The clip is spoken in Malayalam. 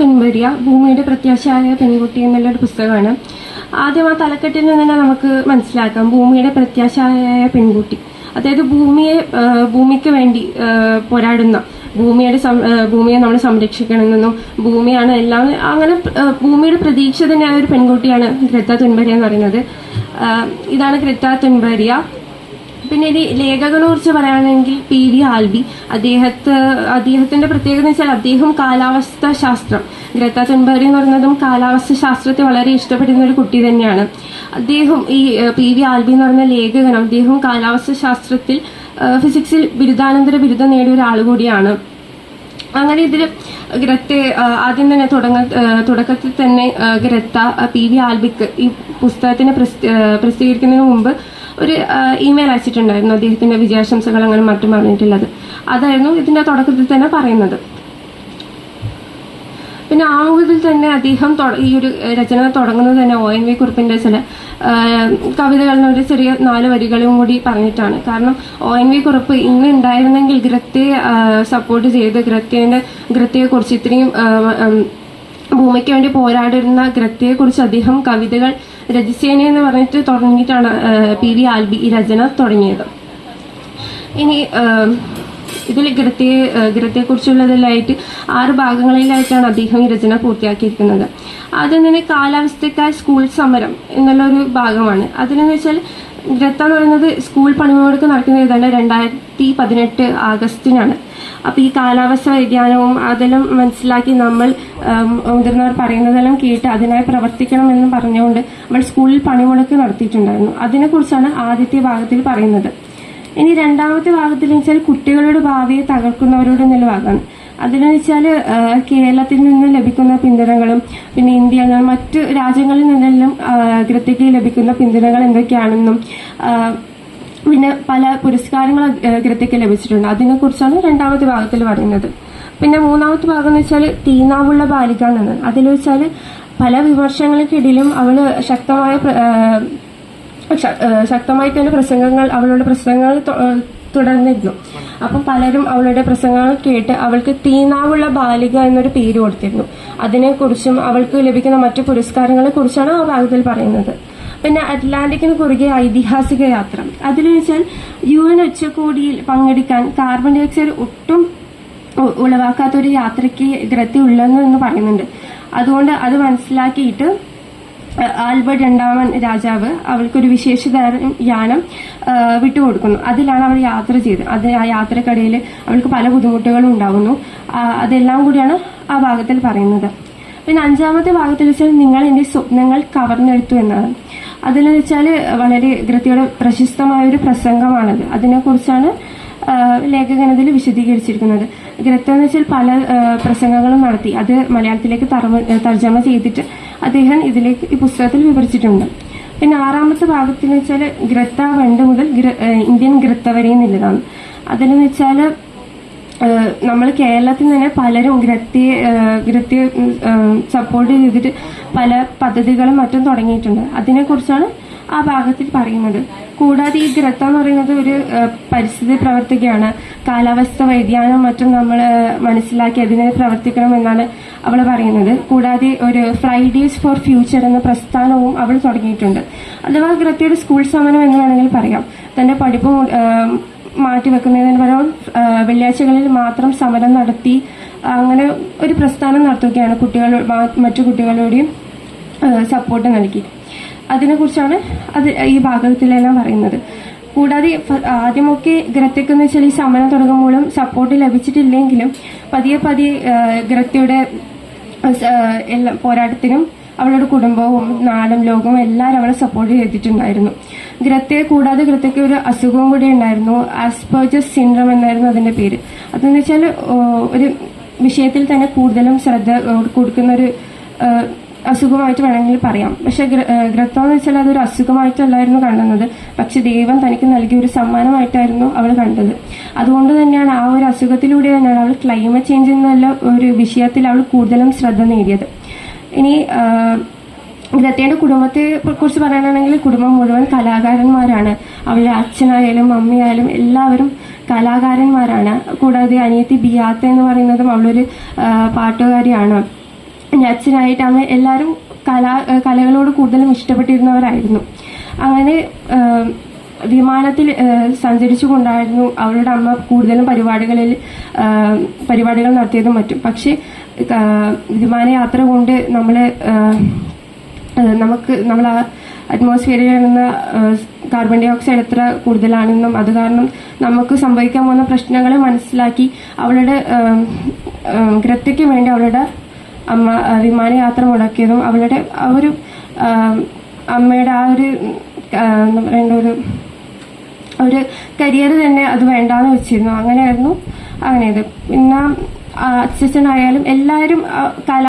തുൻവരിയ ഭൂമിയുടെ പ്രത്യാശയായ പെൺകുട്ടി എന്നുള്ളൊരു പുസ്തകമാണ്. ആദ്യം ആ തലക്കെട്ടിൽ നിന്ന് തന്നെ നമുക്ക് മനസ്സിലാക്കാം. ഭൂമിയുടെ പ്രത്യാശയായ പെൺകുട്ടി. അതായത് ഭൂമിയെ ആ, ഭൂമിക്ക് വേണ്ടി പോരാടുന്ന ഭൂമിയുടെ ഭൂമിയെ നമ്മൾ സംരക്ഷിക്കണമെന്നും ഭൂമിയാണ് എല്ലാം അങ്ങനെ ഭൂമിയുടെ പ്രതീക്ഷ തന്നെയായ ഒരു പെൺകുട്ടിയാണ് ഗ്രത്ത തുൻബരിയ എന്ന് പറയുന്നത്. ഇതാണ് ഗ്രത്ത തുൻവരിയ പിന്നെ ഇനി ലേഖകനെ കുറിച്ച് പറയുകയാണെങ്കിൽ പി വി ആൽബി. അദ്ദേഹത്തെ അദ്ദേഹത്തിന്റെ പ്രത്യേകത എന്ന് വെച്ചാൽ അദ്ദേഹം കാലാവസ്ഥ ശാസ്ത്രം. ഗ്രത്ത തുൻബറി എന്ന് പറയുന്നതും കാലാവസ്ഥ ശാസ്ത്രത്തെ വളരെ ഇഷ്ടപ്പെടുന്ന ഒരു കുട്ടി തന്നെയാണ്. അദ്ദേഹം ഈ പി വി ആൽബി എന്ന് പറയുന്ന ലേഖകൻ അദ്ദേഹം കാലാവസ്ഥ ശാസ്ത്രത്തിൽ ഫിസിക്സിൽ ബിരുദാനന്തര ബിരുദം നേടിയ ഒരാൾ കൂടിയാണ്. അങ്ങനെ ഇതിൽ ഗ്രത്തെ ആദ്യം തന്നെ തുടങ്ങ തുടക്കത്തിൽ തന്നെ ഗ്രത്ത പി വി ആൽബിക്ക് ഈ പുസ്തകത്തിനെ പ്രസ്- പ്രസിദ്ധീകരിക്കുന്നതിന് മുമ്പ് ഒരു ഇമെയിൽ അയച്ചിട്ടുണ്ടായിരുന്നു. അദ്ദേഹത്തിന്റെ വിജയാശംസകൾ അങ്ങനെ മറ്റും പറഞ്ഞിട്ടുള്ളത്. അതായിരുന്നു ഇതിന്റെ തുടക്കത്തിൽ തന്നെ പറയുന്നത്. പിന്നെ ആമുഖത്തിൽ തന്നെ അദ്ദേഹം ഈ ഒരു രചന തുടങ്ങുന്നത് തന്നെ ഒ എൻ വി കുറിപ്പിന്റെ ചില കവിതകളിൽ ഒരു ചെറിയ നാല് വരികളും കൂടി പറഞ്ഞിട്ടാണ്. കാരണം ഒ എൻ വി കുറിപ്പ് ഇന്ന് ഉണ്ടായിരുന്നെങ്കിൽ ഗ്രത്തെ സപ്പോർട്ട് ചെയ്ത് ഗ്രത്തേന്റെ ഗ്രത്തയെ കുറിച്ച് ഇത്രയും ഭൂമിക്ക് വേണ്ടി പോരാടുന്ന ഗ്രത്തയെ കുറിച്ച് അദ്ദേഹം കവിതകൾ രചിച്ചേനെ എന്ന് പറഞ്ഞിട്ട് തുടങ്ങിയിട്ടാണ് പി വി ആൽബി ഈ രചന തുടങ്ങിയത്. ഇനി ഇതിൽ ഗ്രത്തയെ ഗ്രത്തയെക്കുറിച്ചുള്ളതിലായിട്ട് ആറ് ഭാഗങ്ങളിലായിട്ടാണ് അദ്ദേഹം ഈ രചന പൂർത്തിയാക്കിയിരിക്കുന്നത്. ആദ്യം തന്നെ കാലാവസ്ഥക്കാർ സ്കൂൾ സമരം എന്നുള്ള ഒരു ഭാഗമാണ്. അതിലെന്ന് വെച്ചാൽ ഗ്രത്ത എന്ന് പറയുന്നത് സ്കൂൾ പണിമുടക്ക് നടക്കുന്ന ഏതാണ്ട് രണ്ടായിരത്തി പതിനെട്ട് ആഗസ്റ്റിനാണ്. അപ്പോൾ ഈ കാലാവസ്ഥ വ്യതിയാനവും അതെല്ലാം മനസ്സിലാക്കി നമ്മൾ മുതിർന്നവർ പറയുന്നതെല്ലാം കേട്ട് അതിനായി എന്ന് പറഞ്ഞുകൊണ്ട് നമ്മൾ സ്കൂളിൽ പണിമുടക്ക് നടത്തിയിട്ടുണ്ടായിരുന്നു. അതിനെക്കുറിച്ചാണ് ആദ്യത്തെ ഭാഗത്തിൽ പറയുന്നത്. ഇനി രണ്ടാമത്തെ ഭാഗത്തിൽ വെച്ചാൽ കുട്ടികളുടെ ഭാവിയെ തകർക്കുന്നവരോട് എന്നുള്ള ഭാഗമാണ് അതിലെന്ന് വെച്ചാൽ കേരളത്തിൽ നിന്ന് ലഭിക്കുന്ന പിന്തുണകളും പിന്നെ ഇന്ത്യ മറ്റു രാജ്യങ്ങളിൽ നിന്നെല്ലാം അതിർത്തിക്ക് ലഭിക്കുന്ന പിന്തുണകൾ എന്തൊക്കെയാണെന്നും പിന്നെ പല പുരസ്കാരങ്ങൾ അതിർത്തിക്ക് ലഭിച്ചിട്ടുണ്ട്. അതിനെക്കുറിച്ചാണ് രണ്ടാമത്തെ ഭാഗത്തിൽ പറയുന്നത്. പിന്നെ മൂന്നാമത്തെ ഭാഗം എന്ന് വെച്ചാൽ തീനാവുള്ള ബാലിക എന്നാണ് അതിൽ വെച്ചാൽ പല വിമർശങ്ങൾക്കിടയിലും അവൾ ശക്തമായ ശക്തമായി തന്നെ പ്രസംഗങ്ങൾ അവളുടെ പ്രസംഗങ്ങൾ തുടർന്നിരുന്നു അപ്പം പലരും അവളുടെ പ്രസംഗങ്ങൾ കേട്ട് അവൾക്ക് തീനാവുള്ള ബാലിക എന്നൊരു പേര് കൊടുത്തിരുന്നു. അതിനെക്കുറിച്ചും അവൾക്ക് ലഭിക്കുന്ന മറ്റു പുരസ്കാരങ്ങളെ കുറിച്ചാണ് ആ ഭാഗത്തിൽ പറയുന്നത്. പിന്നെ അറ്റ്ലാന്റിക്കിന് കുറുകെ ഐതിഹാസിക യാത്ര. അതിൽ വെച്ചാൽ യു എൻ ഉച്ചകോടിയിൽ പങ്കെടുക്കാൻ കാർബൺ ഡൈ ഓക്സൈഡ് ഒട്ടും ഉളവാക്കാത്ത ഒരു യാത്രയ്ക്ക് ഗ്രത്തി ഉള്ളതെന്ന് പറയുന്നുണ്ട്. അതുകൊണ്ട് അത് മനസ്സിലാക്കിയിട്ട് ആൽബർട്ട് രണ്ടാമൻ രാജാവ് അവൾക്കൊരു വിശേഷതരം യാനം വിട്ടുകൊടുക്കുന്നു. അതിലാണ് അവൾ യാത്ര ചെയ്തത്. അത് ആ യാത്രക്കിടയിൽ അവൾക്ക് പല ബുദ്ധിമുട്ടുകളും ഉണ്ടാകുന്നു. അതെല്ലാം കൂടിയാണ് ആ ഭാഗത്തിൽ പറയുന്നത്. പിന്നെ അഞ്ചാമത്തെ ഭാഗത്തിൽ വെച്ചാൽ നിങ്ങൾ എന്റെ സ്വപ്നങ്ങൾ കവർന്നെടുത്തു എന്നാണ്. അതിൽ വെച്ചാൽ വളരെ ഗൃത്തിയുടെ പ്രശസ്തമായ ഒരു പ്രസംഗമാണത്. അതിനെക്കുറിച്ചാണ് അതിൽ വിശദീകരിച്ചിരിക്കുന്നത്. ഗ്രത്ത എന്ന് വെച്ചാൽ പല പ്രസംഗങ്ങളും നടത്തി. അത് മലയാളത്തിലേക്ക് തർജമ ചെയ്തിട്ട് അദ്ദേഹം ഇതിലേക്ക് ഈ പുസ്തകത്തിൽ വിവരിച്ചിട്ടുണ്ട്. പിന്നെ ആറാമത്തെ ഭാഗത്തിൽ വെച്ചാൽ ഗ്രത്ത വണ്ട് മുതൽ ഇന്ത്യൻ ഗ്രത്ത വരെ എന്നുള്ളതാണ്. അതിലെന്ന് വെച്ചാൽ നമ്മൾ കേരളത്തിൽ തന്നെ പലരും ഗ്രത്തിയെ ഗ്രത്തിയെ സപ്പോർട്ട് ചെയ്തിട്ട് പല പദ്ധതികളും മറ്റും തുടങ്ങിയിട്ടുണ്ട്. അതിനെക്കുറിച്ചാണ് ആ ഭാഗത്തിൽ പറയുന്നത്. കൂടാതെ ഈ ഗ്രത്ത എന്ന് പറയുന്നത് ഒരു പരിസ്ഥിതി പ്രവർത്തകയാണ്. കാലാവസ്ഥ വ്യതിയാനം മറ്റും നമ്മൾ മനസ്സിലാക്കി അതിനെ പ്രവർത്തിക്കണം എന്നാണ് അവൾ പറയുന്നത്. കൂടാതെ ഒരു ഫ്രൈഡേസ് ഫോർ ഫ്യൂച്ചർ എന്ന പ്രസ്ഥാനവും അവൾ തുടങ്ങിയിട്ടുണ്ട്. അഥവാ ഗ്രത്തയുടെ സ്കൂൾ സമരം എന്ന് വേണമെങ്കിൽ പറയാം. തന്റെ പഠിപ്പ് മാറ്റിവെക്കുന്നതിന് പകരം വെള്ളിയാഴ്ചകളിൽ മാത്രം സമരം നടത്തി അങ്ങനെ ഒരു പ്രസ്ഥാനം നടത്തുകയാണ് കുട്ടികളോ മറ്റു കുട്ടികളുടെയും സപ്പോർട്ട് നൽകി. അതിനെക്കുറിച്ചാണ് അത് ഈ ഭാഗത്തിലെല്ലാം പറയുന്നത്. കൂടാതെ ആദ്യമൊക്കെ ആദ്യമൊക്കെ ഗ്രത്തയ്ക്കെന്ന് വെച്ചാൽ ഈ സമരം തുടങ്ങുമ്പോഴും സപ്പോർട്ട് ലഭിച്ചിട്ടില്ലെങ്കിലും പതിയെ പതിയെ ഗ്രത്തയുടെ എല്ലാം പോരാട്ടത്തിനും അവളുടെ കുടുംബവും നാടും ലോകവും എല്ലാവരും അവളെ സപ്പോർട്ട് ചെയ്തിട്ടുണ്ടായിരുന്നു. ഗ്രത്തയെ കൂടാതെ ഗ്രത്തയ്ക്ക് ഒരു അസുഖവും കൂടി ഉണ്ടായിരുന്നു. ആസ്പേർജസ് സിൻഡ്രം എന്നായിരുന്നു അതിന്റെ പേര്. അതെന്ന് വെച്ചാൽ ഒരു വിഷയത്തിൽ തന്നെ കൂടുതലും ശ്രദ്ധ കൊടുക്കുന്ന ഒരു അസുഖമായിട്ട് വേണമെങ്കിൽ പറയാം. പക്ഷെ ഗ്രത്തം എന്ന് വെച്ചാൽ അതൊരു അസുഖമായിട്ടല്ലായിരുന്നു കണ്ടത് പക്ഷെ ദൈവം തനിക്ക് നൽകിയ ഒരു സമ്മാനമായിട്ടായിരുന്നു അവൾ കണ്ടത്. അതുകൊണ്ട് തന്നെയാണ് ആ ഒരു അസുഖത്തിലൂടെ തന്നെയാണ് അവൾ ക്ലൈമറ്റ് ചേഞ്ച് എന്നുള്ള ഒരു വിഷയത്തിൽ അവൾ കൂടുതലും ശ്രദ്ധ നേടിയത്. ഇനി ആഹ്, ഗ്രത്തയുടെ കുടുംബത്തെ കുറിച്ച് പറയാനാണെങ്കിൽ കുടുംബം മുഴുവൻ കലാകാരന്മാരാണ്. അവളുടെ അച്ഛനായാലും അമ്മയായാലും എല്ലാവരും കലാകാരന്മാരാണ്. കൂടാതെ അനിയത്തി ബിയാത്ത എന്ന് പറയുന്നതും അവളൊരു പാട്ടുകാരിയാണ്. അച്ഛനായിട്ട് അങ്ങനെ എല്ലാവരും കലാ കലകളോട് കൂടുതലും ഇഷ്ടപ്പെട്ടിരുന്നവരായിരുന്നു. അങ്ങനെ വിമാനത്തിൽ സഞ്ചരിച്ചു കൊണ്ടായിരുന്നു അവരുടെ അമ്മ കൂടുതലും പരിപാടികളിൽ പരിപാടികൾ നടത്തിയതും മറ്റും. പക്ഷേ വിമാനയാത്ര കൊണ്ട് നമ്മൾ നമുക്ക് നമ്മൾ അറ്റ്മോസ്ഫിയറിൽ നിന്ന് കാർബൺ ഡൈ ഓക്സൈഡ് എത്ര കൂടുതലാണെന്നും അത് കാരണം നമുക്ക് സംഭവിക്കാൻ പോകുന്ന പ്രശ്നങ്ങളെ മനസ്സിലാക്കി അവളുടെ ഗ്രത്തയ്ക്ക് വേണ്ടി അവളുടെ അമ്മ വിമാനയാത്ര മുടക്കിയതും അവളുടെ ആ ഒരു അമ്മയുടെ ആ ഒരു എന്താ പറയേണ്ട ഒരു ഒരു കരിയർ തന്നെ അത് വേണ്ടാന്ന് വെച്ചിരുന്നു. അങ്ങനെയായിരുന്നു. അങ്ങനെ ഇത് പിന്നെ അച്ഛനായാലും എല്ലാവരും കല